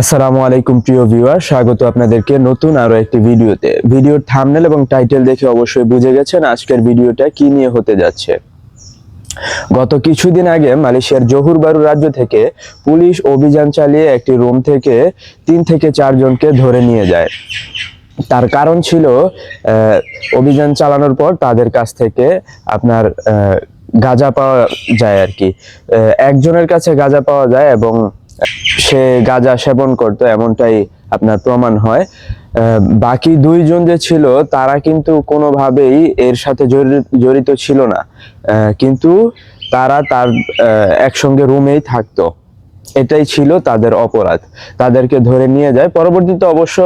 আসসালামু আলাইকুম, প্রিয় ভিউয়ার। স্বাগত আপনাদেরকে নতুন আরও একটি ভিডিওতে। ভিডিওর থাম্বনেল এবং টাইটেল দেখে অবশ্যই বুঝে গেছেন আজকের ভিডিওটা কি নিয়ে হতে যাচ্ছে। গত কিছুদিন আগে মালয়েশিয়ার জহুর বারু রাজ্য থেকে পুলিশ অভিযান চালিয়ে একটি রুম থেকে তিন থেকে চারজনকে ধরে নিয়ে যায়। তার কারণ ছিল অভিযান চালানোর পর তাদের কাছ থেকে আপনার গাঁজা পাওয়া যায় আর কি। একজনের কাছে গাঁজা পাওয়া যায় এবং সে গাঁজা সেবন করতো, এমনটাই আপনার প্রমাণ হয়। বাকি দুইজন যে ছিল, তারা কিন্তু কোনোভাবেই এর সাথে জড়িত ছিল না। কিন্তু তারা তার একসঙ্গে রুমেই থাকতো। এটাই ছিল তাদের অপরাধ। তাদেরকে ধরে নিয়ে যায়। পরবর্তীতে অবশ্য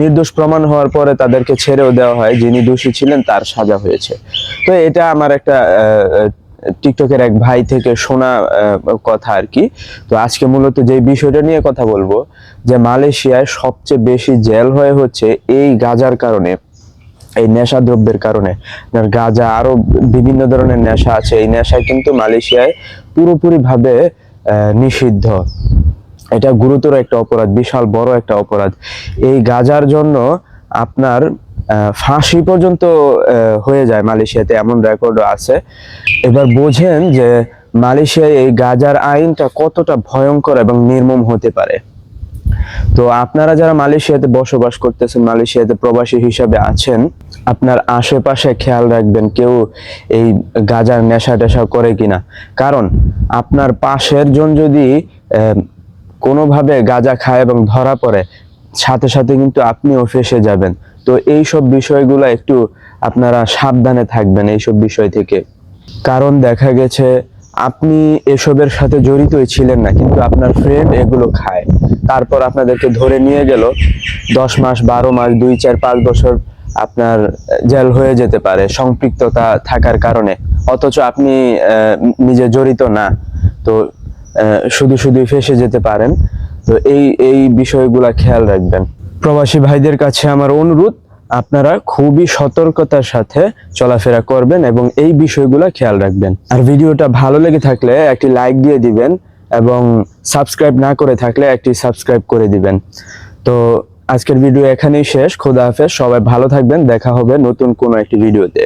নির্দোষ প্রমাণ হওয়ার পরে তাদেরকে ছেড়েও দেওয়া হয়। যিনি দোষী ছিলেন, তার সাজা হয়েছে। তো এটা আমার একটা টিকটকের এক ভাই থেকে শোনা কথা আর কি। তো আজকে মূলত যে বিষয়টা নিয়ে কথা বলব, যে মালয়েশিয়ায় সবচেয়ে বেশি জেল হয়ে হচ্ছে এই গাজার কারণে, এই নেশা দ্রব্যের কারণে গাঁজা আরও বিভিন্ন ধরনের নেশা আছে, এই নেশা কিন্তু মালয়েশিয়ায় পুরোপুরি ভাবে নিষিদ্ধ। এটা গুরুতর একটা অপরাধ, বিশাল বড় একটা অপরাধ। এই গাজার জন্য আপনার ফাঁসি পর্যন্ত হয়ে যায় মালয়েশিয়াতে, এমন রেকর্ডও আছে। এবার বোঝেন যে মালয়েশিয়ায় এই গাজার আইনটা কতটা ভয়ঙ্কর এবং নির্মম হতে পারে। তো আপনারা যারা মালয়েশিয়াতে বসবাস করতেছেন, মালয়েশিয়াতে প্রবাসী হিসাবে আছেন, আপনার আশেপাশে খেয়াল রাখবেন কেউ এই গাজার নেশা টেশা করে কিনা। কারণ আপনার পাশের জন যদি কোনোভাবে গাজা খায় এবং ধরা পড়ে, সাথে সাথে কিন্তু আপনিও ফেসে যাবেন। তো এই সব বিষয়গুলো একটু আপনারা সাবধানে থাকবেন এইসব বিষয় থেকে। কারণ দেখা গেছে, আপনি এসবের সাথে জড়িতই ছিলেন না, কিন্তু আপনার ফ্রেন্ড এগুলো খায়। তারপর আপনাদেরকে ধরে নিয়ে গেল, দশ মাস, বারো মাস, দুই, চার, পাঁচ বছর আপনার জেল হয়ে যেতে পারে, সম্পৃক্ততা থাকার কারণে। অথচ আপনি নিজে জড়িত না। তো শুধু শুধু ফেসে যেতে পারেন। তো এই এই বিষয়গুলা খেয়াল রাখবেন। প্রবাসী ভাইদের কাছে আমার অনুরোধ, আপনারা খুবই সতর্কতার সাথে চলাফেরা করবেন এবং এই বিষয়গুলো খেয়াল রাখবেন। আর ভিডিওটা ভালো লেগে থাকলে একটি লাইক দিয়ে দিবেন এবং সাবস্ক্রাইব না করে থাকলে একটি সাবস্ক্রাইব করে দিবেন। তো আজকের ভিডিও এখানেই শেষ। খোদা হাফেজ। সবাই ভালো থাকবেন। দেখা হবে নতুন কোনো একটি ভিডিওতে।